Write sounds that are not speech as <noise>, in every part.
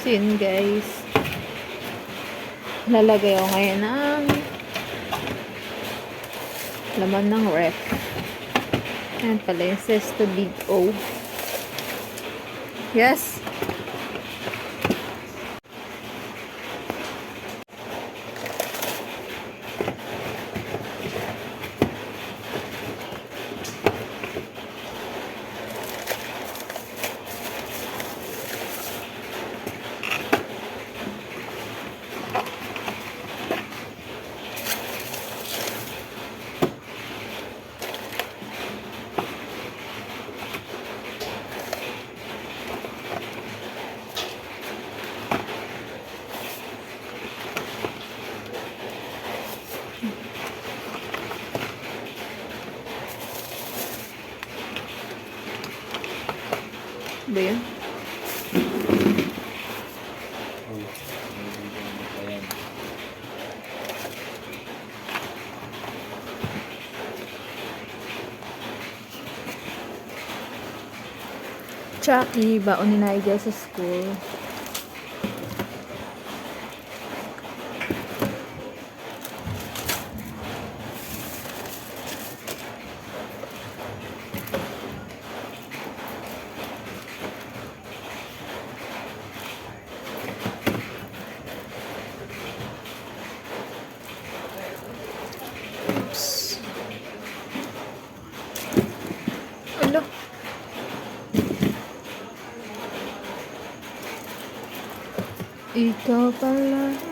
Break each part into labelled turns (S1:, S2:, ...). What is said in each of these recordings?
S1: So guys. Lalagay ako ngayon ng laman ng ref. Ayan pala yung says to big O. Yes. Ba yun? Chucky, baon ni Nigel sa school. Ikaw pala. Ay,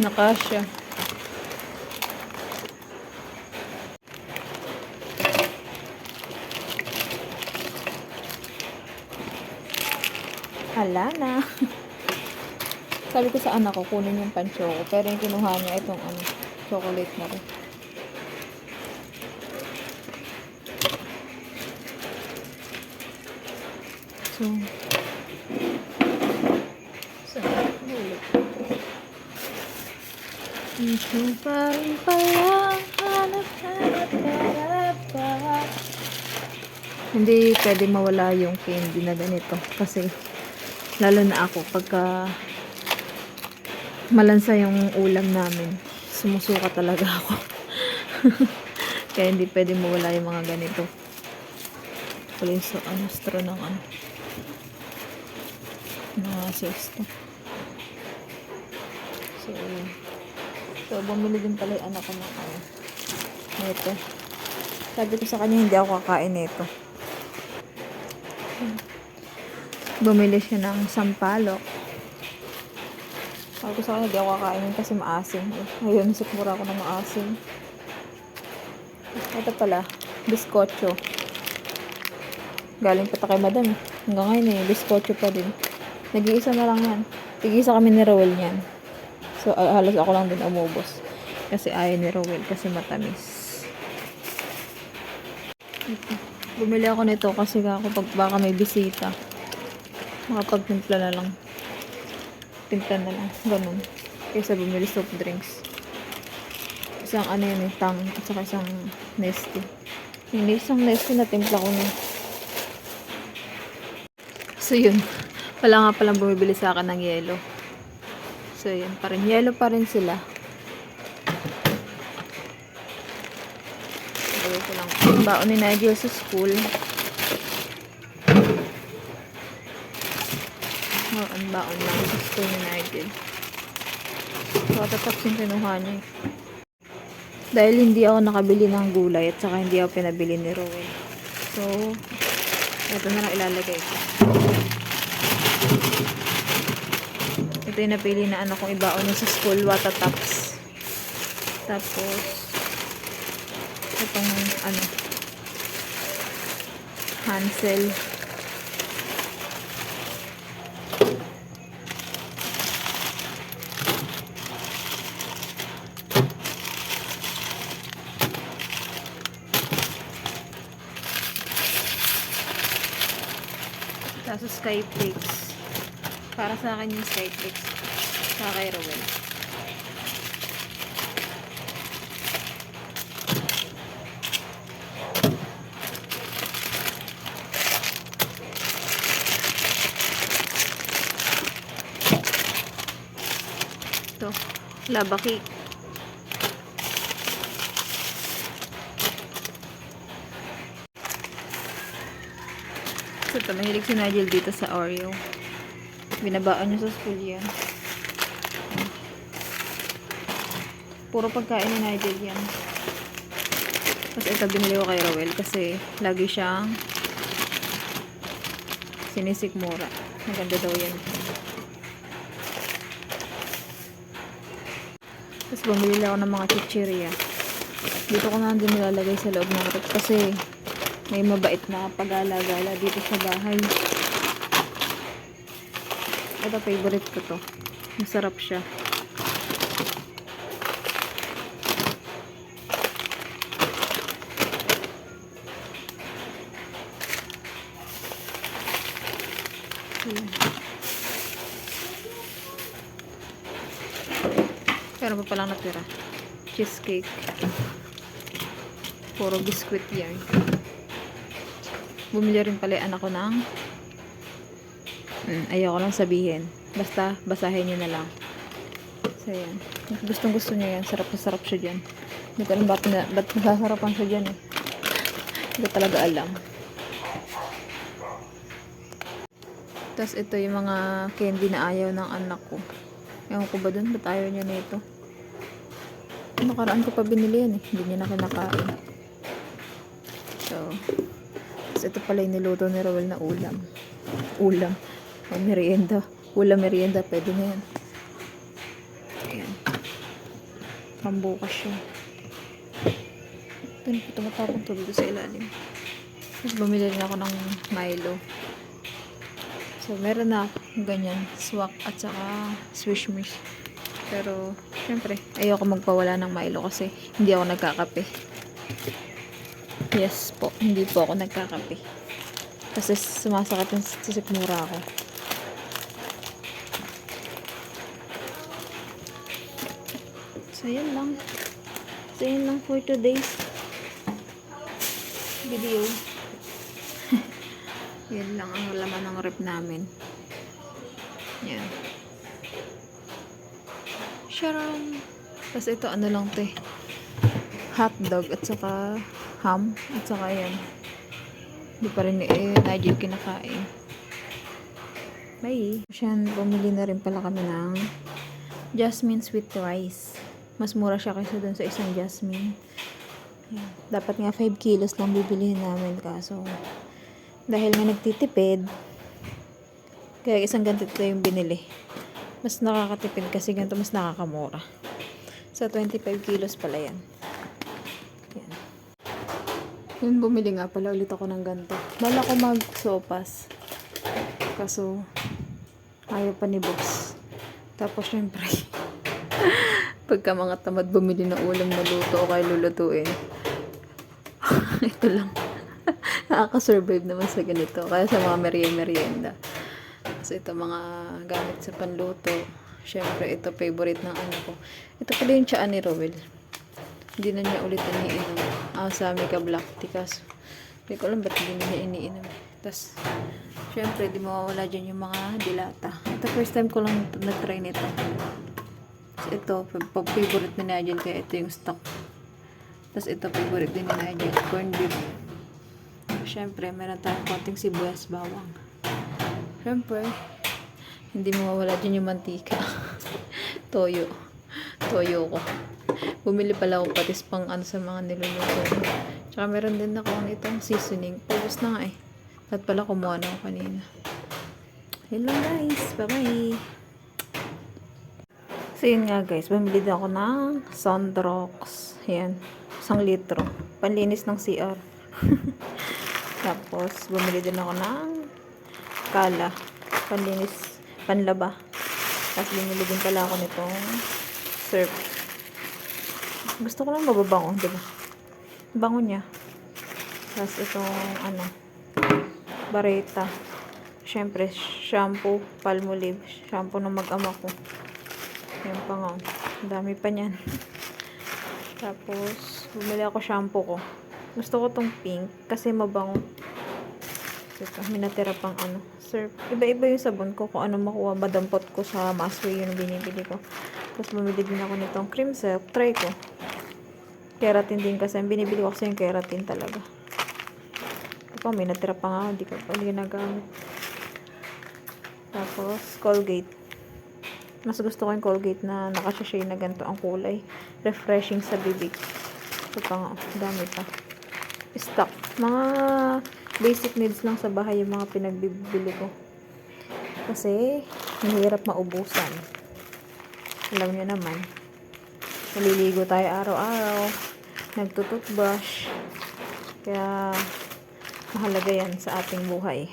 S1: nakasya. Hala na. <laughs> Sabi ko sa anak ko, kunin yung panchoko. Pero yung kinuha niya itong ano, chocolate na rin. So, Ito pa rin pala hanap hanap hanap. Hindi pwede mawala yung candy na ganito. Kasi, lalo na ako, pagka malansa yung ulam namin, sumusuka talaga ako. <laughs> Kaya hindi pwede mawala yung mga ganito. Yung so, ano, ng ano. Mga sesto. So. So, bumili din pala yung anak ko ng ano. Nito. Sabi ko sa kanya, hindi ako kakain nito. Bumili siya ng sampalok. Sabi ko sa kanya, hindi ako kakainin kasi maasim. Ngayon, sikmura ako ng maasim. Ito pala, biskotso. Galing pa kay madam. Hanggang ngayon eh, biskotso pa din. Nag-iisa na lang yan. Tig-isa kami ni Rowel niyan. So, ah, halos ako lang din umubos. Kasi ayaw ni Rowel kasi matamis. Ito. Bumili ako nito kasi ako pag baka may bisita. Makapagtimpla na lang. Timpla na lang. Ganun. Kaysa bumili soft drinks. Isang ano yun eh, tang at saka isang Nesty. Yung isang Nesty na timpla ko na. So yun. Wala nga palang bumibili sa akin ng yelo. So yun pa rin. Yelo pa rin sila. Lagay ko lang. Baon ni Nigel sa school. Oh, ang baon lang sa school ni Nigel. Tatapos yung kinuha niya. Dahil hindi ako nakabili ng gulay at saka hindi ako pinabili ni Rowan. So, ito na lang ilalagay ko. Ito yung napili na ano kong ibaon sa school, water tops. Tapos, itong ano, Hansel. Tapos sky flakes. Para sa akin yung Skyflakes. Sa kay Rowel. Ito. Lava cake. Ito, mahilig si Nigel dito sa Oreo. Binabaan niya sa school yan. Puro pagkain ni Nigel yan. Tapos ito, binili ko kay Rowel kasi lagi siyang sinisikmura. Maganda daw yan. Tapos bumili ako ng mga chichirya. Dito ko na din nilalagay sa loob ng rep kasi may mabait na pag-alagala dito sa bahay. Ito, favorite ko to. Masarap siya. Pero pa palang natira. Cheesecake. Puro biscuit yan. Bumili rin pala anak ko ng mm, ayoko lang sabihin. Basta, basahin nyo na lang. So, yan. Gustong gusto niya yan. Sarap na sarap siya dyan. Hindi ko alam ba't, na, ba't nasasarapan siya dyan eh. Hindi talaga alam. Tapos ito yung mga candy na ayaw ng anak ko. Ewan ko ba dun? Ba't ayaw niya nito? Nakaraan ko pa binili yan eh. Hindi niya na kinakain. So, tapos ito pala yung niluto ni Rowel na ulam. Ulam. O merienda. Ulam merienda. Pwede na yan. Ayan. Pambukas siya. Ito na tumatapong tubig sa ilalim. Tapos bumili rin ako ng Milo. So, meron na ganyan. Swak at saka swish mish. Pero, syempre, ayoko magpawala ng Milo kasi hindi ako nagkakape. Yes po, hindi po ako nagkakape. Kasi sumasakit yung sisikmura ako. So, yun lang. So, yun lang for today's video. <laughs> Yan lang ang laman ng rep namin. Yan. Sharon. Tapos ito, ano lang te. Hotdog at saka ham. At saka yan. Hindi pa rin eh, Nigel kinakain. Bye. Siyan, bumili na rin pala kami ng jasmine sweet rice. Mas mura siya kaysa dun sa isang jasmine. Dapat nga 5 kilos lang bibilihin namin kaso dahil nga nagtitipid kaya isang ganito yung binili. Mas nakakatipid kasi ganito mas nakakamura. So 25 kilos pala yan. Yan. Yun bumili nga pala ulit ako ng ganito. Bala ko mag sopas kaso ayaw pa ni boss. Tapos syempre <laughs> pagka mga tamad bumili ng ulam na luto o kaya lulutuin <laughs> ito lang <laughs> nakaka-survive naman sa ganito. Kaya sa mga merienda-merienda. Kasi ito mga gamit sa panluto. Siyempre, ito favorite ng ano ko. Ito pala yung tsaa ni Rowel. Hindi na niya ulit iniinom. Ah, sa Mika Black Tea. Kaso, hindi ko alam ba't hindi na niya iniinom. Tapos, siyempre, di mawawala dyan yung mga dilata. Ito, first time ko lang nag-try nito. So, ito, favorite ni Nigel kaya ito yung stock. Tapos ito, favorite din ni Nigel. Corned beef. Siyempre, meron tayong konting sibuyas bawang. Siyempre, hindi mawawala dyan yung mantika. <laughs> Toyo. Toyo ko. Bumili pala ako patis pang ano sa mga niluluto. Tsaka meron din ako nitong seasoning. Paubos na nga eh. At pala kumuha na ako kanina. Lang guys. Bye-bye. So yun nga guys. Bumili din ako ng Sondrox. Yan. Isang litro. Panlinis ng CR. <laughs> Tapos, bumili din ako ng kala. Panlinis, panlaba. Tapos, bumili din pala ako nitong surf. Gusto ko lang mababango, di ba? Bango niya. Tapos, itong, ano, bareta. syempre, shampoo, palmolive, shampoo ng mag-ama ko. Yan pa nga. Ang dami pa niyan. <laughs> Tapos, bumili ako shampoo ko. Gusto ko tong pink kasi mabango. Teka, may natira pang ano. Sir, iba-iba yung sabon ko kung ano makuha. Madampot ko sa Masway yun binibili ko. Tapos bumili din ako nitong cream silk. Try ko. Keratin din kasi. Binibili ko kasi yung keratin talaga. Ito pa, may natira pa nga. Hindi ko pa ginagamit. Tapos, Colgate. Mas gusto ko yung Colgate na nakashashay na ganito ang kulay. Refreshing sa bibig. Ito pa nga. Dami pa. Stock. Mga basic needs lang sa bahay yung mga pinagbibili ko. Kasi, mahirap maubusan. Alam niyo naman. Naliligo tayo araw-araw. Nagtututbrush. Kaya, mahalaga yan sa ating buhay.